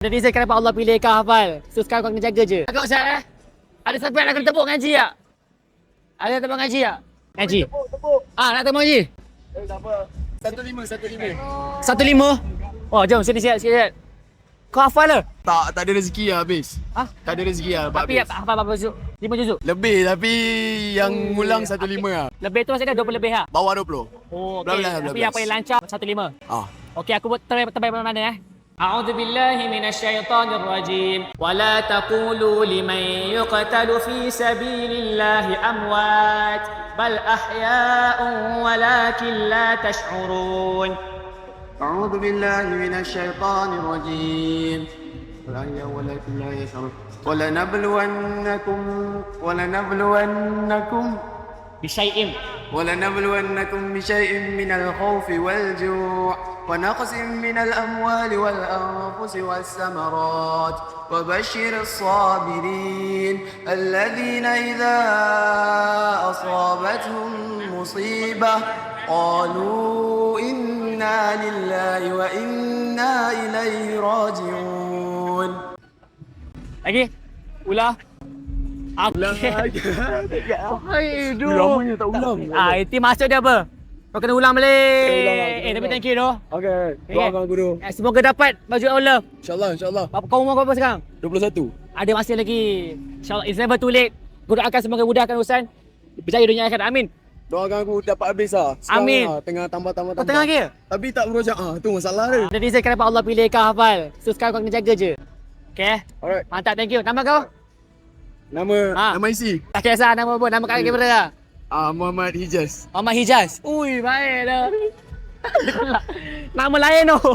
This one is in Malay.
Ada reason kenapa Allah pilih kau hafal. So sekarang kau kena jaga je. Kau Ustaz eh? Ada siapa yang nak kena tepuk ngaji tak? Ada yang tepuk ngaji tak? Ngaji? Tepuk, tepuk. Ah, nak tepuk ngaji? Eh, tak apa. Satu lima, satu lima. Satu lima. Oh, jom sini siap sikit. Kau hafal ke? Tak, tak ada rezeki lah habis. Ah? Tak ada rezeki lah Tapi habis. hafal berapa juzuk? Lima juzuk? Lebih tapi yang ngulang satu lima lah. Lebih tu maksudnya 20 lebih lah? Bawah 20. Oh, Belas, okey. belas, Tapi belas. yang paling lancar satu lima. Ah. Okey, aku buat terbaik terbaik mana eh. أعوذ بالله من الشيطان الرجيم. ولا تقولوا لمن يقتل في سبيل الله أموات بل أحياء ولكن لا تشعرون. أعوذ بالله من الشيطان الرجيم. ولكن لا يشعرون ولنبلونكم ولنبلونكم بشيء. ولنبلونكم بشيء من الخوف والجوع ونقص من الأموال والأنفس والثمرات. وبشر الصابرين الذين إذا أصابتهم مصيبة قالوا إنا لله وإنا إليه راجعون. Lagi Ulah Ulang Okey. lagi. Aduh Lamanya tak ulang. Ah, itu maksud dia apa? Kau kena ulang balik. Ulang eh, tapi ulang. thank you doh. Okay, Okay. doakan guru. Eh, semoga dapat baju Allah. InsyaAllah, insyaAllah. Apa kau umur berapa sekarang? 21. Ada masih lagi. InsyaAllah it's never too late. Aku doakan semoga mudahkan urusan. Berjaya dunia akhirat. Amin. Doakan aku dapat habis lah. Sekarang Amin. Lah, tengah tambah-tambah. Kau tengah lagi? Tapi tak berucap. Ah, tu masalah dia. Ada reason kenapa Allah pilih kau hafal. So sekarang kau kena jaga je. Okay? Alright. Mantap, thank you. Nama kau? Nama, Ah. nama isi. Tak kisah nama apa. Nama kat kamera lah. Ah, Muhammad Hijaz. Muhammad Hijaz. Ui, baik dah. Nama lain tu.